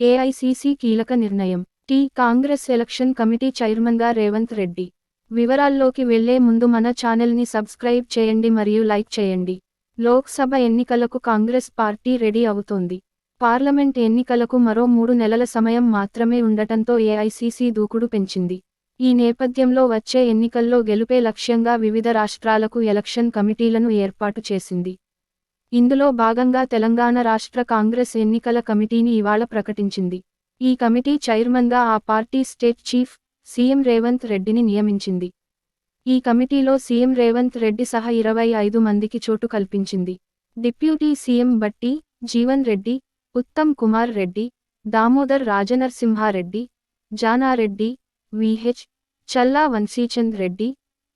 AICC కీలక నిర్ణయం. Tea Congress election committee చైర్మన్గా రేవంత్ రెడ్డి. వివరాల్లోకి వెళ్ళే ముందు మన ఛానల్ని సబ్స్క్రైబ్ చేయండి మరియు లైక్ చేయండి. లోక్సభ ఎన్నికలకు కాంగ్రెస్ పార్టీ రెడీ అవుతోంది. పార్లమెంట్ ఎన్నికలకు మరో మూడు నెలల సమయం మాత్రమే ఉండటంతో ఏఐసీసీ దూకుడు పెంచింది. ఈ నేపథ్యంలో వచ్చే ఎన్నికల్లో గెలుపే లక్ష్యంగా వివిధ రాష్ట్రాలకు ఎలక్షన్ కమిటీలను ఏర్పాటు చేసింది. ఇందులో భాగంగా తెలంగాణ రాష్ట్ర కాంగ్రెస్ ఎన్నికల కమిటీని ఇవాళ ప్రకటించింది. ఈ కమిటీ చైర్మన్గా ఆ party state chief CM Revanth రెడ్డిని నియమించింది. ఈ కమిటీలో సీఎం రేవంత్ రెడ్డి సహా ఇరవై ఐదు మందికి చోటు కల్పించింది. Deputy CM Bhatti Jeevan Reddy Uttam Kumar Reddy Damodar Rajanarsimha Reddy Jana Reddy VH Challa Vamshichand Reddy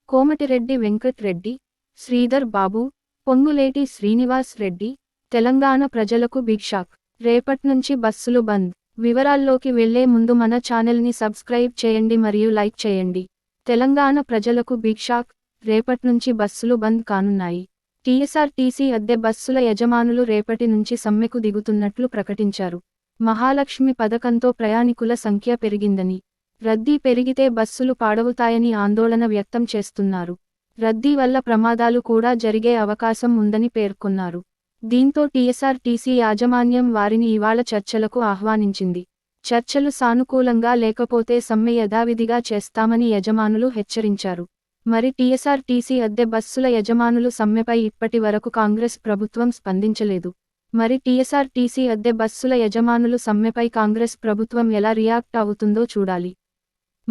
Komatireddy Venkat Reddy Sridhar Babu Ponguleti Srinivas Reddy Telangana ప్రజలకు బిగ్ షాక్. రేపట్నుంచి బస్సులు బంద్. వివరాల్లోకి వెళ్ళే ముందు మన ఛానల్ని సబ్స్క్రైబ్ చేయండి మరియు లైక్ చేయండి. తెలంగాణ ప్రజలకు బిగ్ షాక్. రేపట్నుంచి బస్సులు బంద్ కానున్నాయి. టీఎస్ఆర్టీసీ అద్దె బస్సుల యజమానులు రేపటి నుంచి సమ్మెకు దిగుతున్నట్లు ప్రకటించారు. మహాలక్ష్మి పథకంతో ప్రయాణికుల సంఖ్య పెరిగిందని. రద్దీ పెరిగితే బస్సులు పాడవుతాయని ఆందోళన వ్యక్తం చేస్తున్నారు. రద్దీ వల్ల ప్రమాదాలు కూడా జరిగే అవకాశం ఉందని పేర్కొన్నారు. దీంతో టీఎస్ఆర్టీసీ యాజమాన్యం వారిని ఇవాళ చర్చలకు ఆహ్వానించింది. చర్చలు సానుకూలంగా లేకపోతే సమ్మె యథావిధిగా చేస్తామని యజమానులు హెచ్చరించారు. మరి టీఎస్ఆర్టీసీ అద్దె బస్సుల యజమానులు సమ్మెపై ఇప్పటి వరకు కాంగ్రెస్ ప్రభుత్వం స్పందించలేదు. మరి టీఎస్ఆర్టీసీ అద్దె బస్సుల యజమానులు సమ్మెపై కాంగ్రెస్ ప్రభుత్వం ఎలా రియాక్ట్ అవుతుందో చూడాలి.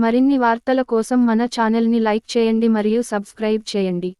మరిన్ని వార్తల కోసం మన ఛానల్ని లైక్ చేయండి మరియు సబ్స్క్రైబ్ చేయండి.